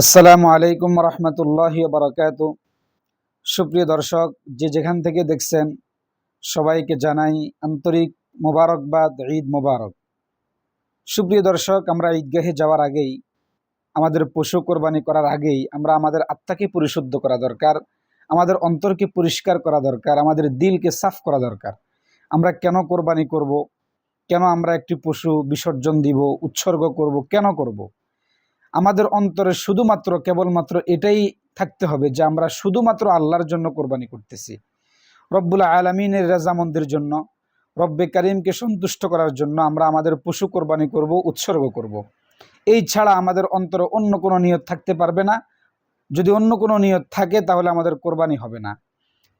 আসসালামু আলাইকুম রহমতুল্লাহ বারকাত। সুপ্রিয় দর্শক, যে যেখান থেকে দেখছেন, সবাইকে জানাই আন্তরিক মোবারকবাদ, ঈদ মোবারক। সুপ্রিয় দর্শক, আমরা ঈদগাহে যাওয়ার আগেই, আমাদের পশু কোরবানি করার আগেই, আমরা আমাদের আত্মাকে পরিশুদ্ধ করা দরকার, আমাদের অন্তরকে পরিষ্কার করা দরকার, আমাদের দিলকে সাফ করা দরকার। আমরা কেন কোরবানি করব? কেন আমরা একটি পশু বিসর্জন দিব, উৎসর্গ করব, কেন করব। আমাদের অন্তরে শুধুমাত্র, কেবলমাত্র এটাই থাকতে হবে যে আমরা শুধুমাত্র আল্লাহর জন্য কোরবানি করতেছি রব্বুল আলমিনের রাজামন্দির জন্য, রব্বে করিমকে সন্তুষ্ট করার জন্য আমরা আমাদের পশু কোরবানি করব, উৎসর্গ করব। এই ছাড়া আমাদের অন্তরে অন্য কোনো নিয়ত থাকতে পারবে না যদি অন্য কোনো নিয়ত থাকে তাহলে আমাদের কোরবানি হবে না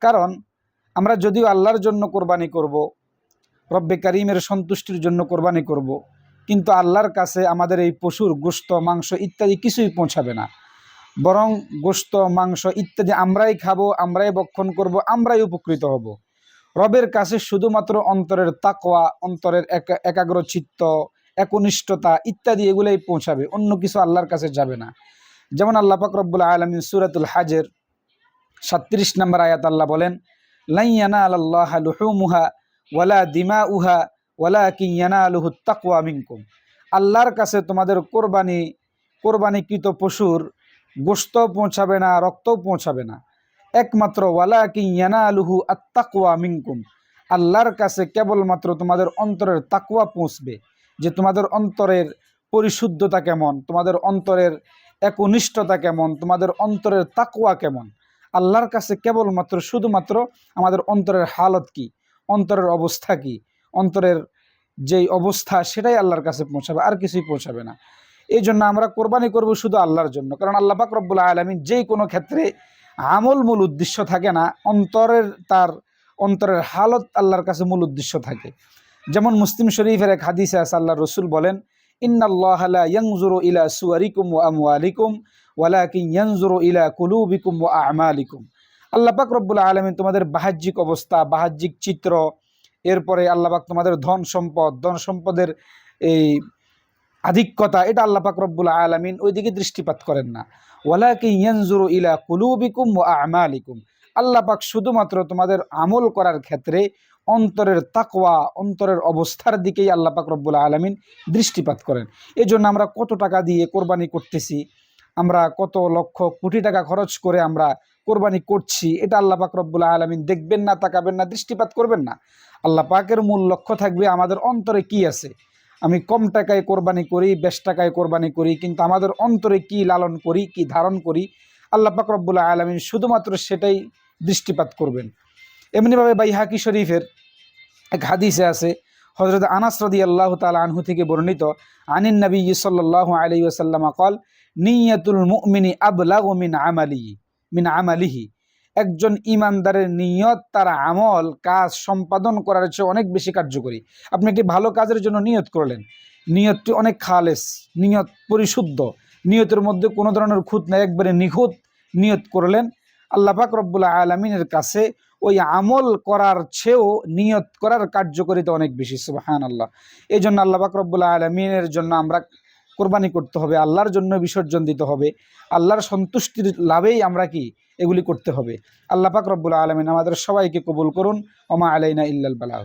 কারণ আমরা যদিও আল্লাহর জন্য কোরবানি করব, রব্বে করিমের সন্তুষ্টির জন্য কোরবানি করব। কিন্তু আল্লাহর কাছে আমাদের এই পশুর গোস্ত, মাংস ইত্যাদি কিছুই পৌঁছাবে না। বরং গোস্ত, মাংস ইত্যাদি আমরাই খাব, আমরাই বক্ষণ করব, আমরাই উপকৃত হব। রবের কাছে শুধুমাত্র অন্তরের তাকোয়া অন্তরের একাগ্র চিত্ত একনিষ্ঠতা ইত্যাদি এগুলোই পৌঁছাবে, অন্য কিছু আল্লাহর কাছে যাবে না। যেমন আল্লাহ পাক রব্বুল আলমিন সুরাতুল হাজের সাত্রিশ নম্বর আয়াত আল্লাহ বলেন লাইয়ানা আল্লাহ লুহুমুহা ওয়ালা দিমা উহা ওয়ালা কিয়ানা আলুহু তাকুয়া মিনকুম। আল্লাহর কাছে তোমাদের কোরবানি, কোরবানিকৃত পশুর গোস্ত পৌঁছাবে না, রক্তও পৌঁছাবে না। একমাত্র ওয়ালা কিয়ানা আলুহু আত্তাকুয়া মিনকুম। আল্লাহর কাছে কেবলমাত্র তোমাদের অন্তরের তাকুয়া পৌঁছবে যে তোমাদের অন্তরের পরিশুদ্ধতা কেমন, তোমাদের অন্তরের একনিষ্ঠতা কেমন, তোমাদের অন্তরের তাকুয়া কেমন। আল্লাহর কাছে কেবলমাত্র, শুধুমাত্র আমাদের অন্তরের হালত কি, অন্তরের অবস্থা কি অন্তরের যেই অবস্থা, সেটাই আল্লাহর কাছে পৌঁছাবে, আর কিছুই পৌঁছাবে না। এই জন্য আমরা কোরবানি করব শুধু আল্লাহর জন্য, কারণ আল্লাহ পাক রব্বুল্লাহ আলমিন যেই কোনো ক্ষেত্রে আমল মূল উদ্দেশ্য থাকে না, অন্তরের তার, অন্তরের হালত আল্লাহর কাছে মূল উদ্দেশ্য থাকে। যেমন মুসলিম শরীফের এক হাদিসে আছে আল্লাহ রসুল বলেন, ইন্নাল্লাহ ইয়াংজুরু ইলা সুয়ারিকুম ও আমওয়ালিকুম, ওয়ালাকিন ইয়ানজুরু ইলা কুলুবিকুম ও আমালিকুম। আল্লাহ পাক রব্বুল্লাহ আলমিন তোমাদের বাহ্যিক অবস্থা, বাহ্যিক চিত্র এরপরে আল্লাহবাক তোমাদের ধন সম্পদ, ধন সম্পদের এই আধিক্যতা, এটা আল্লাপাক রব্বুল আলমিন ওইদিকে দৃষ্টিপাত করেন না। ওয়ালাকি ইয়ানজুরু ইলা কুলুবিকুম ও আমালিকুম। আল্লাপাক শুধুমাত্র তোমাদের আমল করার ক্ষেত্রে অন্তরের তাকওয়া, অন্তরের অবস্থার দিকেই আল্লাপাক রব্বুল আলমিন দৃষ্টিপাত করেন। এই জন্য আমরা কত টাকা দিয়ে কোরবানি করতেছি আমরা কত লক্ষ কোটি টাকা খরচ করে আমরা কোরবানি করছি, এটা আল্লাহ পাক রব্বুল আলমিন দেখবেন না, তাকাবেন না, দৃষ্টিপাত করবেন না। আল্লাহ পাকের মূল লক্ষ্য থাকবে আমাদের অন্তরে কি আছে? আমি কম টাকায় কোরবানি করি, বেশ টাকায় কোরবানি করি, কিন্তু আমাদের অন্তরে কি লালন করি, কি ধারণ করি? আল্লাহ পাক রব্বুল্লাহ আলমিন শুধুমাত্র সেটাই দৃষ্টিপাত করবেন। এমনিভাবে বাইহাকি শরীফের এক হাদিসে আছে হজরত আনাস রদি আল্লাহ তালা আনহু থেকে বর্ণিত, আনিন নবী সাল্লাহ আলী ওসাল্লাম কল নিয়াতুল মুমিনী আবলাগ মিন আমালি, মিন আমালিহি। একজন ইমানদারের নিয়ত, তার আমল, কাজ সম্পাদন করার চেয়ে অনেক বেশি কার্যকরী। আপনি একটি ভালো কাজের জন্য নিয়ত করলেন। নিয়তটি অনেক খালেস, নিয়ত পরিশুদ্ধ। নিয়তের মধ্যে কোনো ধরনের খুঁত নেই, একবারে নিখুঁত নিয়ত করলেন। আল্লাহ পাক রব্বুল্লাহ আলমিনের কাছে ওই আমল করার চেয়েও নিয়ত করার কার্যকরিতা অনেক বেশি সুবাহান আল্লাহ এই জন্য আল্লাহ পাক রব্বুল্লাহ আলমিনের জন্য আমরা কোরবানি করতে হবে, আল্লাহর জন্য বিসর্জন দিতে হবে। আল্লাহর সন্তুষ্টির লাভেই আমরা কি? এগুলি করতে হবে। আল্লাহ পাক রব্বুল আলমিন আমাদের সবাইকে কবুল করুন। ওমা আলাইনা ইল্লাল বালাহ